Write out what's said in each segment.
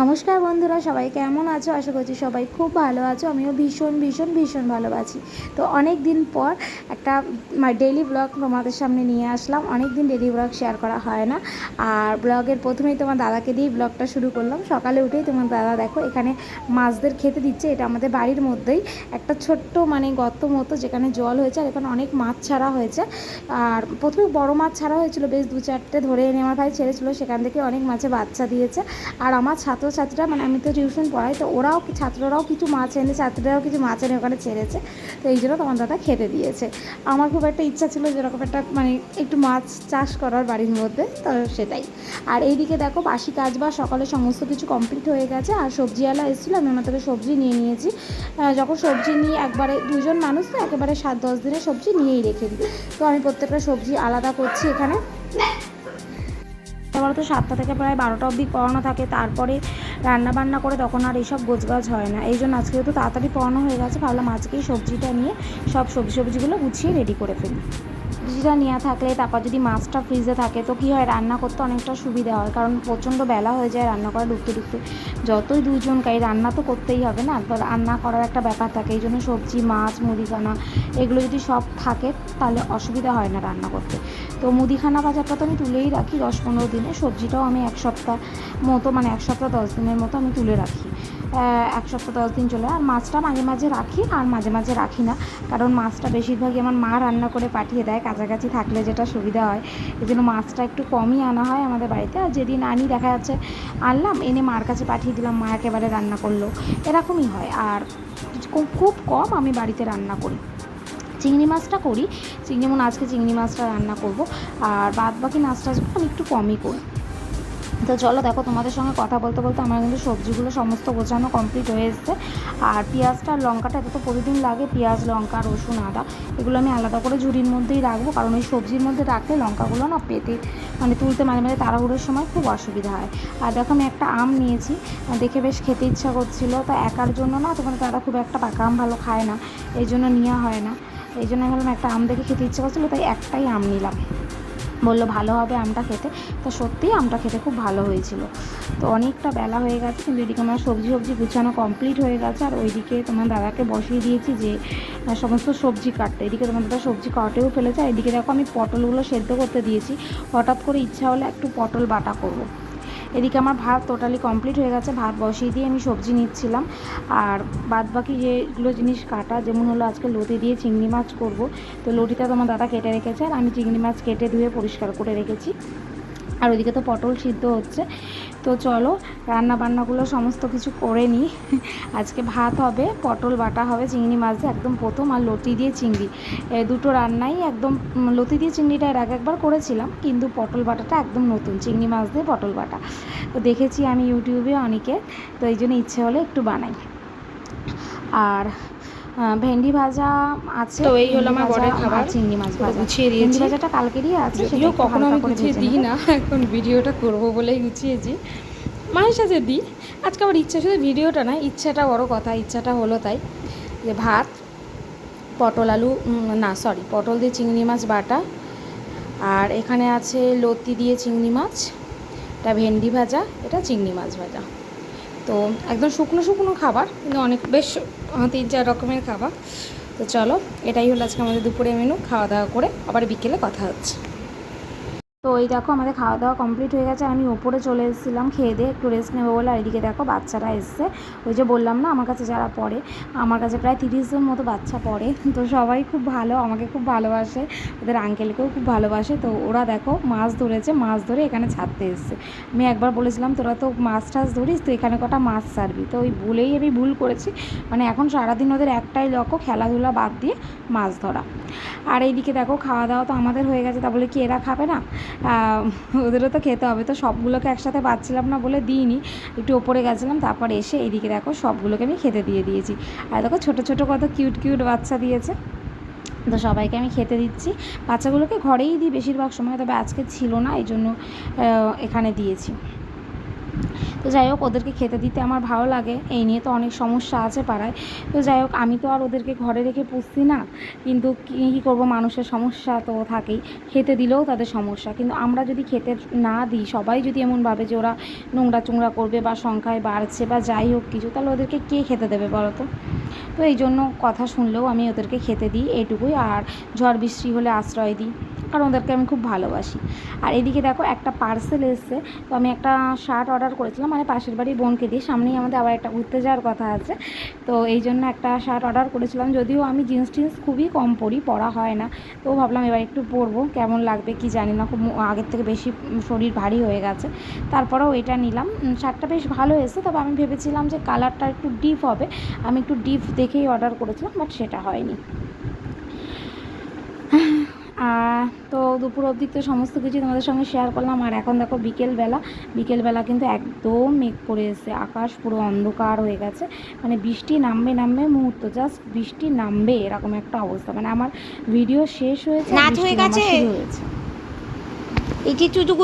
নমস্কার বন্ধুরা, সবাই কেমন আছো? আশা করছি সবাই খুব ভালো আছো। আমিও ভীষণ ভীষণ ভীষণ ভালোবাসি তো অনেক দিন পর একটা ডেইলি ব্লগ তোমাদের সামনে নিয়ে আসলাম। অনেক দিন ডেইলি ব্লগ শেয়ার করা হয় না। আর ব্লগের প্রথমেই তোমার দাদাকে দিয়েই ব্লগটা শুরু করলাম। সকালে উঠেই তোমার দাদা দেখো, এখানে মাছদের খেতে দিচ্ছে। এটা আমাদের বাড়ির মধ্যেই একটা ছোট্ট মানে গর্ত মতো, যেখানে জল হয়েছে। আর এখানে অনেক মাছ ছাড়া হয়েছে। আর প্রথমে বড় মাছ ছাড়া হয়েছিল। বেশ দু চারটে ধরে এনে আমার ভাই ছেড়েছিল। সেখান থেকে অনেক মাছে বাচ্চা দিয়েছে। আর আমার ছাত্রছাত্রীরা মানে আমি তো টিউশন পড়াই, তো ওরাও ছাত্ররাও কিছু মাছ এনে, ছাত্রীরাও কিছু মাছ এনে ওখানে ছেড়েছে। তো এই জন্য তোমার দাদা খেতে দিয়েছে। আমার খুব একটা ইচ্ছা ছিল যেরকম একটা মানে একটু মাছ চাষ করার বাড়ির মধ্যে, তো সেটাই। আর এইদিকে দেখো, বাসি কাজ বা সকালে সমস্ত কিছু কমপ্লিট হয়ে গেছে। আর সবজিওয়ালা এসেছিল, আমি আমার থেকে সবজি নিয়ে নিয়েছি। যখন সবজি নিয়ে একবারে, দুজন মানুষ তো, একেবারে সাত দশ দিনের সবজি নিয়েই রেখে দিই। তো আমি প্রত্যেকটা সবজি আলাদা করছি এখানে। বলতো সাতটা থেকে প্রায় বারোটা অবধি পড়ানো থাকে। তারপরে রান্না বান্না করে তখন আর এইসব গোছগাছ হয় না। এই জন্য আজকে তো তাড়াতাড়ি পড়ানো হয়ে গেছে, ভাবলাম আজকেই সবজিটা নিয়ে সব সবজি সবজিগুলো গুছিয়ে রেডি করে ফেলি। সবজিটা নেওয়া থাকলে, তারপর যদি মাছটা ফ্রিজে থাকে, তো কী হয়, রান্না করতে অনেকটা সুবিধা হয়। কারণ প্রচণ্ড বেলা হয়ে যায় রান্না করা ঢুকতে ঢুকতে। যতই দুজন খাই, রান্না তো করতেই হবে না। তো রান্না করার একটা ব্যাপার থাকে, এই জন্য সবজি, মাছ, মুদিখানা, এগুলো যদি সব থাকে, তাহলে অসুবিধা হয় না রান্না করতে। তো মুদিখানা বাজারটা তো আমি তুলেই রাখি দশ পনেরো দিনে। সবজিটাও আমি এক সপ্তাহ মতো মানে এক সপ্তাহ দশ দিনের মতো আমি তুলে রাখি। এক সপ্তাহ, দশ দিন চলে। আর মাছটা মাঝে মাঝে রাখি, আর মাঝে মাঝে রাখি না। কারণ মাছটা বেশিরভাগই আমার মা রান্না করে পাঠিয়ে দেয়, কাছাকাছি থাকলে যেটা সুবিধা হয়। এই জন্য মাছটা একটু কমই আনা হয় আমাদের বাড়িতে। আর যেদিন আনি, দেখা যাচ্ছে আনলাম, এনে মার কাছে পাঠিয়ে দিলাম, মা একেবারে রান্না করল। এরকমই হয়। আর খুব কম আমি বাড়িতে রান্না করি। চিংড়ি মাছটা করি। চিংড়ি, যেমন আজকে চিংড়ি মাছটা রান্না করব। আর বাদ বাকি মাছ টাছগুলো আমি একটু কমই করি। তো চলো দেখো, তোমাদের সঙ্গে কথা বলতে বলতে আমার কিন্তু সবজিগুলো সমস্ত গোছানো কমপ্লিট হয়ে এসছে। আর পেঁয়াজটা আর লঙ্কাটা এত তো প্রতিদিন লাগে, পেঁয়াজ, লঙ্কা, রসুন, আদা। এগুলো আমি আলাদা করে ঝুড়ির মধ্যেই রাখব, কারণ ওই সবজির মধ্যে রাখলে লঙ্কাগুলো না পেতে মানে তুলতে মাঝে মাঝে তাড়াহুড়োর সময় খুব অসুবিধা হয়। আর দেখো, আমি একটা আম নিয়েছি, দেখে বেশ খেতে ইচ্ছা করছিল। তা একার জন্য না তোমার তারা খুব একটা পাকা আম ভালো খায় না, এই জন্য নেওয়া হয় না। এই জন্য আমি ভাবলাম একটা আম দেখে খেতে ইচ্ছা করছিল, তাই একটাই আম নিলাম। বলল, ভালো হবে আমটা খেতে। তো সত্যিই আমটা খেতে খুব ভালো হয়েছিল। তো অনেকটা বেলা হয়ে গেছে, কিন্তু এদিকে আমার সবজি সবজি গুছানো কমপ্লিট হয়ে গেছে। আর ওইদিকে তোমার দাদাকে বসিয়ে দিয়েছি যে সমস্ত সবজি কাটতে। এদিকে তোমার দাদা সবজি কাটেও ফেলেছে। আর এদিকে দেখো আমি পটলগুলো সেদ্ধ করতে দিয়েছি। হঠাৎ করে ইচ্ছা হলে একটু পটল বাটা করব। এদিকে আমার ভাত টোটালি কমপ্লিট হয়ে গেছে। ভাত বসিয়ে দিয়ে আমি সবজি নিচ্ছিলাম। আর বাদ বাকি যেগুলো জিনিস কাটা, যেমন হলো আজকে লতি দিয়ে চিংড়ি মাছ করব। তো লটিটা তোমার দাদা কেটে রেখেছে, আর আমি চিংড়ি মাছ কেটে ধুয়ে পরিষ্কার করে রেখেছি। আর ওইদিকে তো পটল সিদ্ধ হচ্ছে। তো চলো রান্না বান্নাগুলো সমস্ত কিছু করে নিই। আজকে ভাত হবে, পটল বাটা হবে, চিংড়ি মাছ দিয়ে একদম প্রথম আর লতি দিয়ে চিংড়ি। দুটো রান্নাই একদম লতি দিয়ে চিংড়িটা এর আগে একবার করেছিলাম, কিন্তু পটল বাটাটা একদম নতুন, চিংড়ি মাছ দিয়ে পটল বাটা। তো দেখেছি আমি ইউটিউবে অনেকে, তো এই জন্য ইচ্ছে হলে একটু বানাই। আর ভেন্ডি ভাজা আছে তো এই হলো আমার ভাজা খাবার। চিংড়ি মাছ ভাজা। গুছিয়ে ভেন্ডি ভাজাটা কালকেরই আছে যদিও কখনো আমি গুছিয়ে দিই না এখন ভিডিওটা করব বলেই গুছিয়েছি। মায়ের সাথে দিই। আজকে আমার ইচ্ছা শুধু ভিডিওটা না ইচ্ছাটা বড় কথা ইচ্ছাটা হলো তাই। যে ভাত পটল আলু না সরি পটল দিয়ে চিংড়ি মাছ বাটা। আর এখানে আছে লতি দিয়ে চিংড়ি মাছ এটা ভেন্ডি ভাজা এটা চিংড়ি মাছ ভাজা। তো একদম শুকনো শুকনো খাবার, কিন্তু অনেক, বেশ তিন চার রকমের খাবার। তো চলো, এটাই হলো আজকে আমাদের দুপুরে মেনু খাওয়া দাওয়া করে আবার বিকেলে কথা হচ্ছে। তো এই দেখো, আমাদের খাওয়া দাওয়া কমপ্লিট হয়ে গেছে। আমি ওপরে চলে এসেছিলাম, খেয়ে দিয়ে একটু রেস্ট নেব বলে। আর এদিকে দেখো, বাচ্চারা এসছে। ওই যে বললাম না, আমার কাছে যারা পড়ে, আমার কাছে প্রায় তিরিশ জন মতো বাচ্চা পড়ে। তো সবাই খুব ভালো, আমাকে খুব ভালোবাসে। ওদের আঙ্কেলকেও খুব ভালোবাসে। তো ওরা দেখো, মাছ ধরেছে। মাছ ধরে এখানে ছাড়তে এসছে। আমি একবার বলেছিলাম, তোরা তো মাছ টাছ ধরিস তো এখানে কটা মাছ ছাড়বি? তো ওই ভুলেই আমি ভুল করেছি। মানে এখন সারাদিন ওদের একটাই লক্ষ্য, খেলাধুলা বাদ দিয়ে মাছ ধরা। আর এইদিকে দেখো খাওয়া দাওয়া তো আমাদের হয়ে গেছে। তা বলে কি, এরা খাবে না? ওদেরও তো খেতে হবে। তো সবগুলোকে একসাথে পাচ্ছিলাম না বলে দিইনি। একটু ওপরে গেছিলাম, তারপর এসে এদিকে দেখো সবগুলোকে আমি খেতে দিয়ে দিয়েছি। আর দেখো ছোটো ছোটো কত কিউট কিউট বাচ্চা দিয়েছে। তো সবাইকে আমি খেতে দিচ্ছি। বাচ্চাগুলোকে ঘরেই দিই বেশিরভাগ সময়, তবে আজকে ছিল না এই জন্য এখানে দিয়েছি। তো যাই হোক, ওদেরকে খেতে দিতে আমার ভালো লাগে। এই নিয়ে তো অনেক সমস্যা আছে পাড়ায়। তো যাই হোক, আমি তো আর ওদেরকে ঘরে রেখে পুষছি না। কিন্তু কী করব? মানুষের সমস্যা তো থাকেই। খেতে দিলেও তাদের সমস্যা। কিন্তু আমরা যদি খেতে না দিই, সবাই যদি এমন ভাবে যে ওরা নোংরা চোংরা করবে বা সংখ্যায় বাড়ছে বা যাই হোক কিছু, তাহলে ওদেরকে কে খেতে দেবে বলো তো? তো এই জন্য কথা শুনলেও আমি ওদেরকে খেতে দিই, এটুকুই। আর ঝড় বৃষ্টি হলে আশ্রয় দিই। কারণ ওদেরকে আমি খুব ভালোবাসি। আর এদিকে দেখো একটা পার্সেল এসছে, তো আমি একটা শার্ট অর্ডার করেছিলাম মানে পাশের বাড়ির বোনকে দিয়ে, সামনেই আমাদের আবার একটা ঘুরতে যাওয়ার কথা আছে। তো এই জন্য একটা শার্ট অর্ডার করেছিলাম, যদিও আমি জিন্স টিন্স খুবই কম পরি, পরা হয় না। তো ভাবলাম এবার একটু পরবো, কেমন লাগবে কি জানি না, খুব আগের থেকে বেশি শরীর ভারী হয়ে গেছে। তারপরেও এটা নিলাম। শার্টটা বেশ ভালো এসেছে, তবে আমি ভেবেছিলাম যে কালারটা একটু ডিপ হবে। আমি একটু ডিপ দেখেই অর্ডার করেছিলাম বাট সেটা হয়নি আর তো দুপুর অবধি তো সমস্ত কিছু তোমাদের সঙ্গে শেয়ার করলাম। আর এখন দেখো বিকেলবেলা বিকেলবেলা কিন্তু একদম মেঘ করে এসে আকাশ পুরো অন্ধকার হয়ে গেছে। মানে বৃষ্টি নামবে নামবে মুহূর্ত জাস্ট বৃষ্টি নামবে এরকম একটা অবস্থা। মানে আমার ভিডিও শেষ হয়েছে নাচ হয়ে গেছে? হয়েছে। এই যে চুচু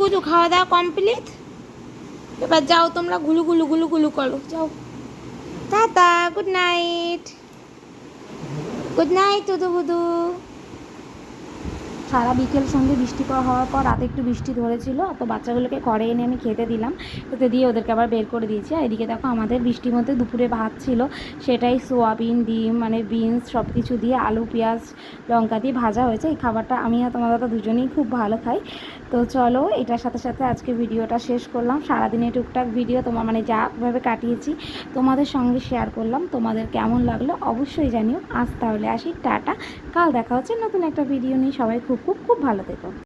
কুচু খাওয়া দাওয়া কমপ্লিট এবার যাও তোমরা গুলু গুলু গুলু গুলু করো। যাও। Tata good night good night তুদু বুদু সারা বিকেল সন্ধ্যে বৃষ্টি হওয়ার পর রাতে একটু বৃষ্টি ধরেছিল, তো বাচ্চাগুলোকে ঘরে এনে আমি খেতে দিলাম। খেতে দিয়ে ওদেরকে আবার বের করে দিয়েছি। আর এদিকে দেখো আমাদের বৃষ্টির মধ্যে দুপুরে ভাত ছিল, সেটাই সোয়াবিন, ডিম মানে বিনস সব কিছু দিয়ে আলু, পেঁয়াজ, লঙ্কা দিয়ে ভাজা হয়েছে। এই খাবারটা আমি আর তোমার দাদা দুজনেই খুব ভালো খাই। তো চলো, এটার সাথে সাথে আজকে ভিডিওটা শেষ করলাম। সারাদিনে টুকটাক ভিডিও তোমার মানে যাভাবে কাটিয়েছি, তোমাদের সঙ্গে শেয়ার করলাম। তোমাদের কেমন লাগল অবশ্যই জানিও। আজ তাহলে আসি, টাটা। কাল দেখা হচ্ছে নতুন একটা ভিডিও নিয়ে। সবাই খুব খুব খুব ভালো থেকো।